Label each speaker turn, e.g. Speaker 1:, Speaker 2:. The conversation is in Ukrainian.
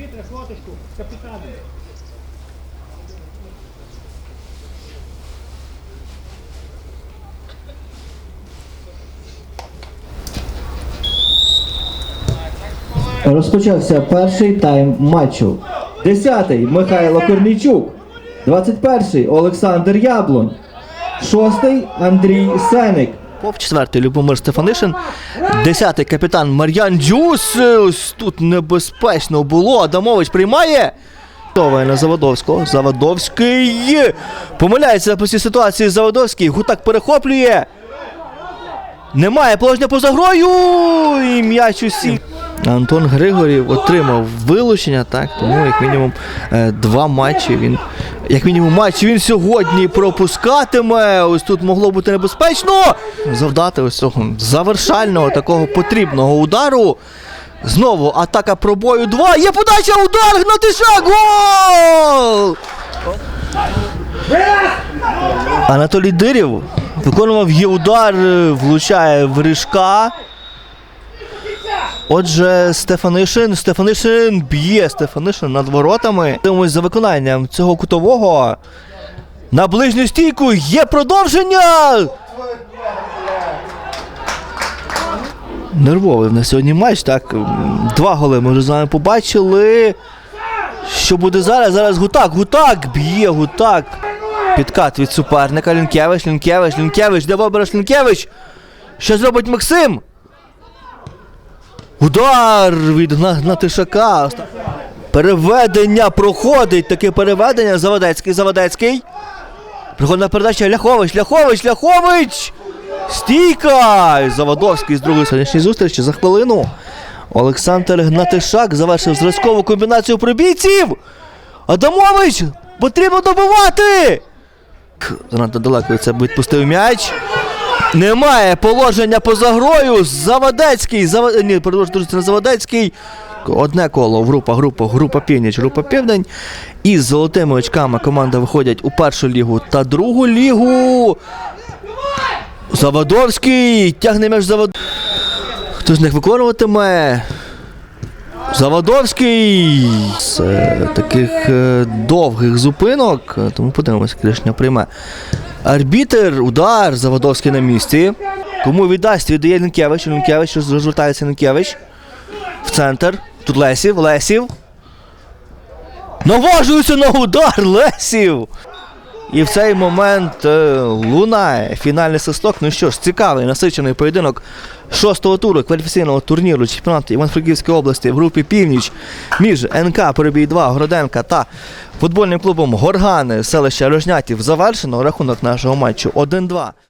Speaker 1: Арбітре, фоточку, капітану.
Speaker 2: Розпочався перший тайм матчу. 10-й Михайло Корнійчук. 21-й Олександр Яблон. 6-й Андрій Сеник.
Speaker 3: Поп, четвертий Любомир Стефанишин, десятий капітан Мар'ян Дюс. Ось тут небезпечно було. Адамович приймає. Готовий на Заводовського. Заводовський. Помиляється по цій ситуації Заводовський. Гутак перехоплює. Немає положення поза грою. І м'яч усі. Антон Григорів отримав вилучення, так, тому як мінімум е, два матчі він. Як мінімум матч він сьогодні пропускатиме. Ось тут могло бути небезпечно. Завдати ось цього завершального такого потрібного удару. Знову атака пробою 2. Є подача, удар, Гнатиша, гол! Анатолій Дирів виконував є удар, е, влучає в Рижка. Отже, Стефанишин, Стефанишин б'є Стефанишин над воротами. Дивимось за виконанням цього кутового. На ближню стійку є продовження. Нервовий в нас сьогодні матч, так. Два голи ми вже з вами побачили. Що буде зараз? Зараз Гутак, Гутак б'є Гутак. Підкат від суперника. Лінкевич, Лінкевич, Лінкевич, де вибереш Лінкевич? Що зробить Максим? Удар від Гнатишака. Переведення проходить. Таке переведення. Заводецький, Заводецький. Приходна передача Ляхович, Ляхович, Ляхович! Стійка! Заводовський з другої сьогоднішньої зустрічі за хвилину. Олександр Гнатишак завершив зразкову комбінацію пробійців. Адамович! Потрібно добивати! Занадто далеко це відпустив м'яч. Немає положення поза грою. Заводецький. Зав... Ні, продовжує це не. Одне коло, група, група, група північ, група південь. І з золотими очками команда виходять у першу лігу та другу лігу. Заводовський тягне між Завод. Хто з них виконуватиме? Заводовський з таких е, довгих зупинок, е, тому подивимося, як рішення прийме. Арбітер, удар, Заводовський на місці. Кому віддасть, віддає Лінкевич. Лінкевич розвертається Лінкевич. В центр. Тут Лесів, Лесів. Наважується на удар Лесів. І в цей момент е, лунає фінальний свисток. Ну що ж, цікавий насичений поєдинок шостого туру кваліфікаційного турніру чемпіонату Івано-Франківської області в групі Північ між НК Перебій 2 Городенка та футбольним клубом Горгани селища Рожнятів завершено. Рахунок нашого матчу 1-2.